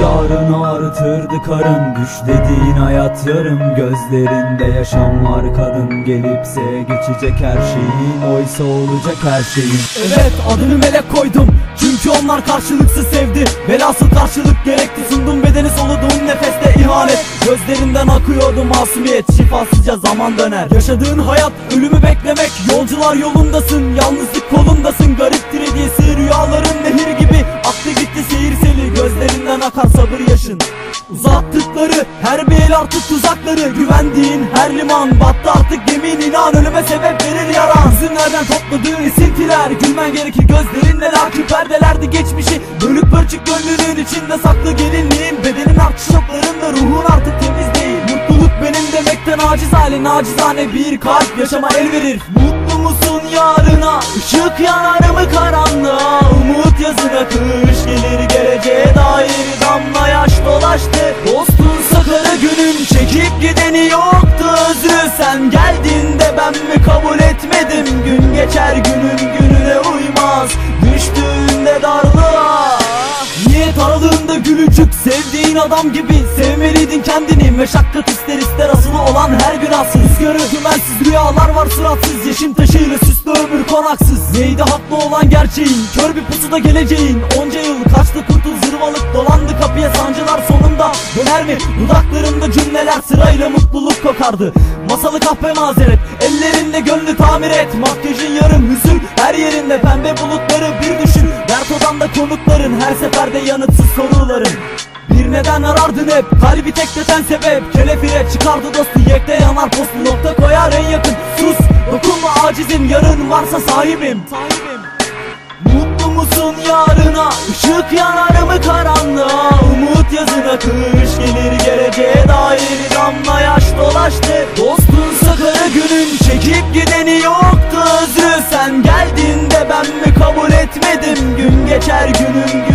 Yarın ağrıtırdı karın Düş dediğin hayat yarım Gözlerinde yaşam var kadın Gelipse geçecek her şeyin. Oysa olacak her şeyin. Evet adını melek koydum. Çünkü onlar karşılıksız sevdi. Belasız karşılık gerekti. Sundum bedeni soluduğum nefeste ihanet. Gözlerinden akıyordu masumiyet. Şifasızca zaman döner. Yaşadığın hayat ölümü beklemek. Yolcular yolundasın Yalnızlık kolundasın. Gariptir Gözlerinden akar sabır yaşın. Uzattıkları her bir el artık tuzakları. Güvendiğin her liman battı artık gemin inan Ölüme sebep verir yaran. Hüzünlerden topladığın esintiler. Gülmen gerekir gözlerinle lakin perdelerdi geçmişi. Bölük pörçük gönlünün içinde saklı gelinliğin Bedenin artçı şoklarında ruhun artık temiz değil. Mutluluk benim demekten aciz hali. Nacizane bir kalp yaşama el verir. Mutlu musun yarına? Işık yanar mı karanlığa? Umut yazına kış gelir Aralığında gülücük Sevdiğin adam gibi. Sevmeliydin kendini Meşakkat ister ister asılı olan her günahsız. Rüzgarı dümensiz rüyalar var suratsız. Yeşim taşıyla süslü ömür konaksız. Neydi haklı olan gerçeğin? Kör bir pusuda geleceğin. Onca yıl kaçtı kurtul zırvalık Dolandı kapıya. Sancılar sonunda Döner mi? Dudaklarında cümleler sırayla mutluluk kokardı. Masalı kahpe mazeret Ellerinde gönlü tamir et. Makyajın yarım hüzün Her yerinde. Pembe bulutları Her seferde yanıtsız soruların bir neden arardın hep? Kalbi tekleten sebep? Kelepire çıkardı dostu Yekte yanar postu. Nokta koyar en yakın. Sus dokunma acizim. Yarın varsa sahibim. Sahibim Mutlu musun yarına? Işık yanar mı karanlığa? Umut yazına kış gelir geleceğe dair Damla yaş dolaştı. Dostun sakarı günün Çekip gideni yoktu özrü Sen geldiğinde ben mi kabul etmedim? Gün geçer günün uy